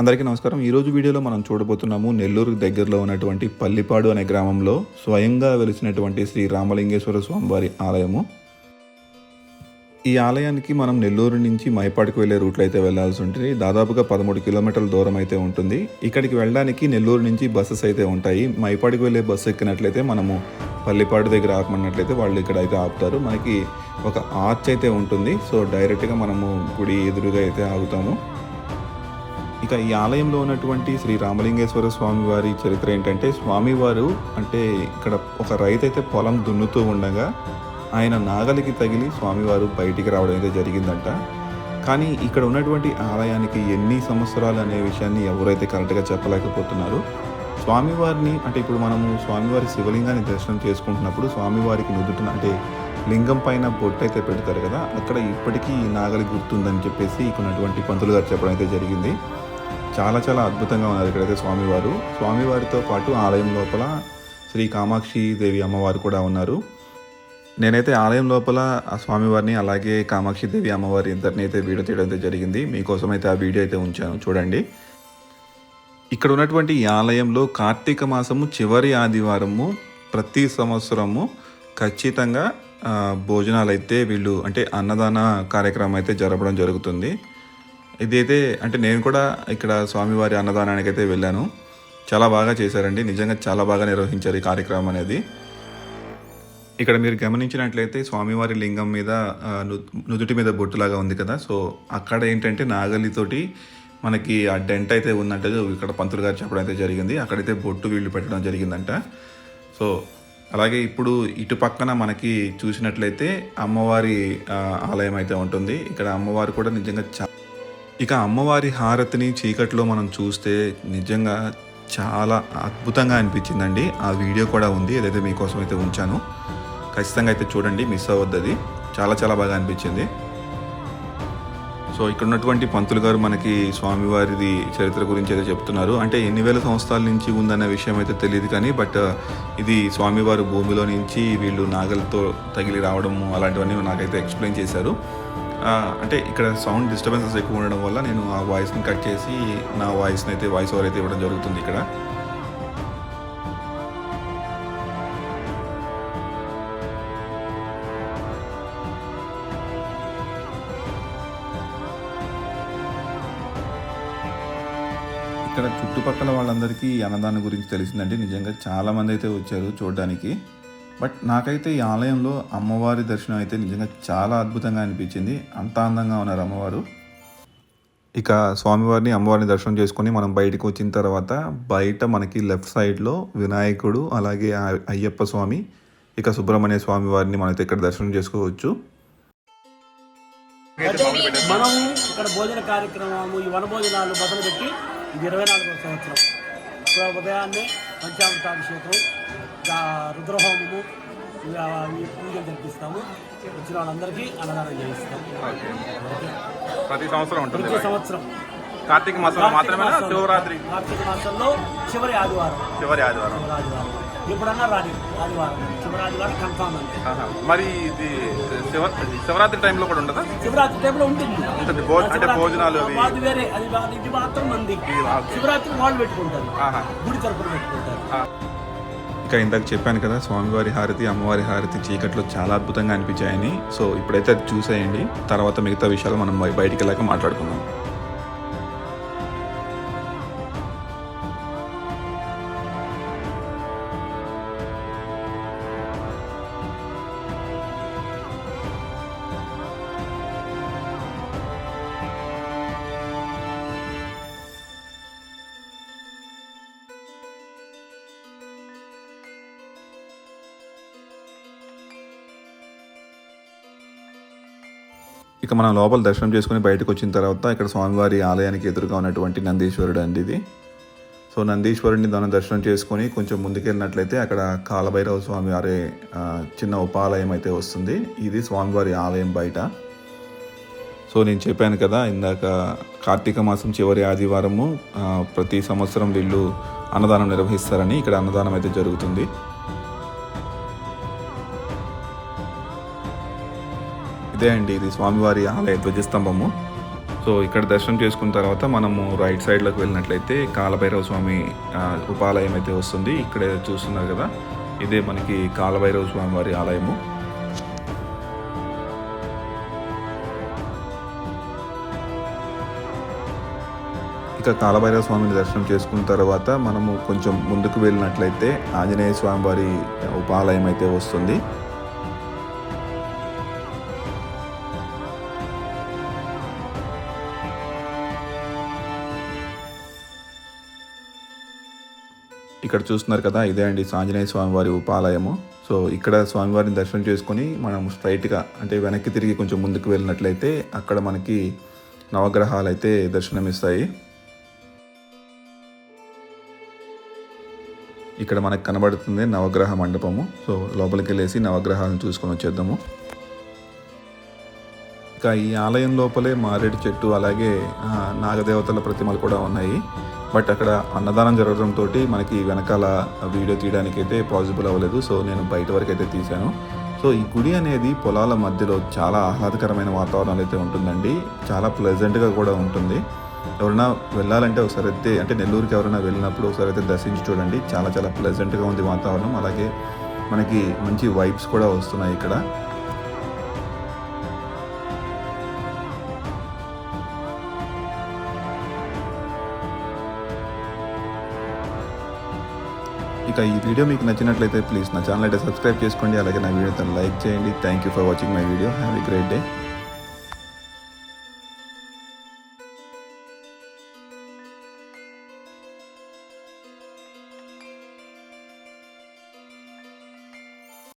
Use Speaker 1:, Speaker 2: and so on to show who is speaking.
Speaker 1: అందరికీ నమస్కారం. ఈరోజు వీడియోలో మనం చూడబోతున్నాము నెల్లూరు దగ్గరలో ఉన్నటువంటి పల్లిపాడు అనే గ్రామంలో స్వయంగా వెలిసినటువంటి శ్రీ రామలింగేశ్వర స్వామివారి ఆలయము. ఈ ఆలయానికి మనం నెల్లూరు నుంచి మైపాడుకు వెళ్ళే రూట్లో అయితే వెళ్ళాల్సి ఉంటుంది. దాదాపుగా పదమూడు కిలోమీటర్ల దూరం అయితే ఉంటుంది. ఇక్కడికి వెళ్ళడానికి నెల్లూరు నుంచి బస్సెస్ అయితే ఉంటాయి. మైపాడుకు వెళ్ళే బస్సు ఎక్కినట్లయితే మనము పల్లిపాడు దగ్గర ఆపమన్నట్లయితే వాళ్ళు ఇక్కడ అయితే ఆపుతారు. మనకి ఒక ఆర్చ్ అయితే ఉంటుంది. సో డైరెక్ట్గా మనము గుడి ఎదురుగా అయితే ఆగుతాము. ఇక ఈ ఆలయంలో ఉన్నటువంటి శ్రీ రామలింగేశ్వర స్వామి వారి చరిత్ర ఏంటంటే స్వామివారు అంటే ఇక్కడ ఒక రైతు అయితే పొలం దున్నుతూ ఉండగా ఆయన నాగలికి తగిలి స్వామివారు బయటికి రావడం అయితే జరిగిందంట. కానీ ఇక్కడ ఉన్నటువంటి ఆలయానికి ఎన్ని సంవత్సరాలు అనే విషయాన్ని ఎవరైతే కరెక్ట్గా చెప్పలేకపోతున్నారు. స్వామివారిని అంటే ఇప్పుడు మనము స్వామివారి శివలింగాన్ని దర్శనం చేసుకుంటున్నప్పుడు స్వామివారికి నుదుటిన అంటే లింగం పైన బొట్టు అయితే పెడతారు కదా అక్కడ ఇప్పటికీ ఈ నాగలి గుర్తుందని చెప్పేసి ఇక్కడ ఉన్నటువంటి పంతులు గారు చెప్పడం అయితే జరిగింది. చాలా చాలా అద్భుతంగా ఉన్నారు ఇక్కడైతే స్వామివారు. స్వామివారితో పాటు ఆలయం లోపల శ్రీ కామాక్షి దేవి అమ్మవారు కూడా ఉన్నారు. నేనైతే ఆలయం లోపల ఆ స్వామివారిని అలాగే కామాక్షి దేవి అమ్మవారి ఇద్దరిని అయితే వీడియో తీయడం అయితే జరిగింది. మీకోసం అయితే ఆ వీడియో అయితే ఉంచాను. చూడండి. ఇక్కడ ఉన్నటువంటి ఈ ఆలయంలో కార్తీక మాసము చివరి ఆదివారము ప్రతి సంవత్సరము ఖచ్చితంగా భోజనాలు అయితే వీళ్ళు అంటే అన్నదాన కార్యక్రమం అయితే జరపడం జరుగుతుంది. ఇదైతే అంటే నేను కూడా ఇక్కడ స్వామివారి అన్నదానానికి అయితే వెళ్ళాను. చాలా బాగా చేశారండి. నిజంగా చాలా బాగా నిర్వహించారు ఈ కార్యక్రమం అనేది. ఇక్కడ మీరు గమనించినట్లయితే స్వామివారి లింగం మీద ను- నుదుటి మీద బొట్టులాగా ఉంది కదా. సో అక్కడ ఏంటంటే నాగలితోటి మనకి ఆ డెంట్ అయితే ఉందంటే ఇక్కడ పంతులు గారు చెప్పడం అయితే జరిగింది. అక్కడైతే బొట్టు వీళ్ళు పెట్టడం జరిగిందంట. సో అలాగే ఇప్పుడు ఇటు పక్కన మనకి చూసినట్లయితే అమ్మవారి ఆలయం అయితే ఉంటుంది. ఇక్కడ అమ్మవారు కూడా నిజంగా చా ఇక అమ్మవారి హారతిని చీకట్లో మనం చూస్తే నిజంగా చాలా అద్భుతంగా అనిపించిందండి. ఆ వీడియో కూడా ఉంది ఏదైతే మీకోసం అయితే ఉంచాను. ఖచ్చితంగా అయితే చూడండి మిస్ అవ్వద్దు చాలా చాలా బాగా అనిపించింది. సో ఇక్కడ ఉన్నటువంటి పంతులు గారు మనకి స్వామివారిది చరిత్ర గురించి అయితే చెప్తున్నారు. అంటే ఎన్ని వేల సంవత్సరాల నుంచి ఉందన్న విషయం అయితే తెలియదు కానీ బట్ ఇది స్వామివారు భూమిలో నుంచి వీళ్ళు నాగలతో తగిలి రావడము అలాంటివన్నీ నాకైతే ఎక్స్ప్లెయిన్ చేశారు. అంటే ఇక్కడ సౌండ్ డిస్టర్బెన్సెస్ ఎక్కువ ఉండడం వల్ల నేను ఆ వాయిస్ని కట్ చేసి నా వాయిస్ని అయితే వాయిస్ ఓవర్ అయితే ఇవ్వడం జరుగుతుంది ఇక్కడ. ఇక్కడ చుట్టుపక్కల వాళ్ళందరికీ అన్నదాన అన్నదానం గురించి తెలిసిందండి. నిజంగా చాలా మంది అయితే వచ్చారు చూడడానికి. బట్ నాకైతే ఈ ఆలయంలో అమ్మవారి దర్శనం అయితే నిజంగా చాలా అద్భుతంగా అనిపించింది. అంత అందంగా ఉన్నారు అమ్మవారు. ఇక స్వామివారిని అమ్మవారిని దర్శనం చేసుకొని మనం బయటకు వచ్చిన తర్వాత బయట మనకి లెఫ్ట్ సైడ్లో వినాయకుడు అలాగే అయ్యప్ప స్వామి ఇక సుబ్రహ్మణ్య స్వామి వారిని మనైతే ఇక్కడ దర్శనం చేసుకోవచ్చు.
Speaker 2: మనం ఇక్కడ భోజన కార్యక్రమము ఈ వనభోజనాలు మొదలుపెట్టి ఇది ఇరవై నాలుగో సంవత్సరం. ఉదయాన్నే పంచామృతాభిషేకం. రుద్రహోమము పూజలు జరిపిస్తాము. వచ్చిన వాళ్ళందరికీ అన్నదానం చేయిస్తాం.
Speaker 3: ప్రతి సంవత్సరం ఉంటుంది
Speaker 2: ప్రతి సంవత్సరం.
Speaker 3: కార్తీక మాసంలో మాత్రమే శివరాత్రి?
Speaker 2: కార్తీక మాసంలో చివరి ఆదివారం.
Speaker 3: చివరి ఆదివారం.
Speaker 2: ఆదివారం. ఎప్పుడన్నా రాని ఆదివారం. చివరి ఆదివారం కన్ఫామ్ అంతే.
Speaker 3: మరి ఇది శివ శివరాత్రి టైంలో కూడా ఉంటుందా
Speaker 2: శివరాత్రి టైంలో ఉంటుంది.
Speaker 3: ఉంటుంది. అంటే భోజనాలు అవి.
Speaker 2: అది వేరే. అది ఇది మాత్రం మంది. శివరాత్రి వాళ్ళు పెట్టుకుంటారు. గుడి తరపున పెట్టుకుంటారు.
Speaker 1: ఇంకా ఇందాక చెప్పాను కదా స్వామివారి హారతి అమ్మవారి హారతి చీకట్లో చాలా అద్భుతంగా అనిపించాయని. సో ఇప్పుడైతే అది చూసేయండి. తర్వాత మిగతా విషయాలు మనం బయటికి వెళ్ళాక మాట్లాడుకుందాం. ఇక మనం లోపల దర్శనం చేసుకుని బయటకు వచ్చిన తర్వాత ఇక్కడ స్వామివారి ఆలయానికి ఎదురుగా ఉన్నటువంటి నందీశ్వరుడు అండి ఇది. సో నందీశ్వరుడిని దాని దర్శనం చేసుకొని కొంచెం ముందుకెళ్ళినట్లయితే అక్కడ కాలభైరవ స్వామి వారి చిన్న ఉపాలయం అయితే వస్తుంది. ఇది స్వామివారి ఆలయం బయట. సో నేను చెప్పాను కదా ఇందాక కార్తీక మాసం చివరి ఆదివారము ప్రతి సంవత్సరం వీళ్ళు అన్నదానం నిర్వహిస్తారని ఇక్కడ అన్నదానం అయితే జరుగుతుంది. ఇదే అండి ఇది స్వామివారి ఆలయ ధ్వజస్తంభము. సో ఇక్కడ దర్శనం చేసుకున్న తర్వాత మనము రైట్ సైడ్లోకి వెళ్ళినట్లయితే కాలభైరవ స్వామి ఉపాలయం అయితే వస్తుంది. ఇక్కడే చూస్తున్నారు కదా ఇదే మనకి కాలభైరవ స్వామి వారి ఆలయము. ఇక కాలభైరవ స్వామిని దర్శనం చేసుకున్న తర్వాత మనము కొంచెం ముందుకు వెళ్ళినట్లయితే ఆంజనేయ స్వామి వారి ఉపాలయం అయితే వస్తుంది. ఇక్కడ చూస్తున్నారు కదా ఇదే అండి ఆంజనేయ స్వామివారి ఉపాలయము. సో ఇక్కడ స్వామివారిని దర్శనం చేసుకొని మనం స్ట్రైట్గా అంటే వెనక్కి తిరిగి కొంచెం ముందుకు వెళ్ళినట్లయితే అక్కడ మనకి నవగ్రహాలు అయితే దర్శనమిస్తాయి. ఇక్కడ మనకు కనబడుతుంది నవగ్రహ మండపము. సో లోపలికి వెళ్ళేసి నవగ్రహాలను చూసుకొని వచ్చేద్దాము. ఇంకా ఈ ఆలయం లోపలే మారేడు చెట్టు అలాగే నాగదేవతల ప్రతిమలు కూడా ఉన్నాయి. బట్ అక్కడ అన్నదానం జరగడంతో మనకి వెనకాల వీడియో తీయడానికి అయితే పాసిబుల్ అవ్వలేదు. సో నేను బయట వరకు అయితే తీశాను. సో ఈ గుడి అనేది పొలాల మధ్యలో చాలా ఆహ్లాదకరమైన వాతావరణాలు అయితే ఉంటుందండి. చాలా ప్లెజెంట్గా కూడా ఉంటుంది. ఎవరైనా వెళ్ళాలంటే ఒకసారి అయితే అంటే నెల్లూరుకి ఎవరైనా వెళ్ళినప్పుడు ఒకసారి అయితే దర్శించి చూడండి. చాలా చాలా ప్లెజెంట్గా ఉంది వాతావరణం. అలాగే మనకి మంచి వైబ్స్ కూడా వస్తున్నాయి ఇక్కడ. ఇక ఈ వీడియో మీకు నచ్చినట్లయితే ప్లీజ్ నా ఛానల్ అయితే సబ్స్క్రైబ్ చేసుకోండి అలాగే నా వీడియోతో లైక్ చేయండి. Thank you for watching my video have a great day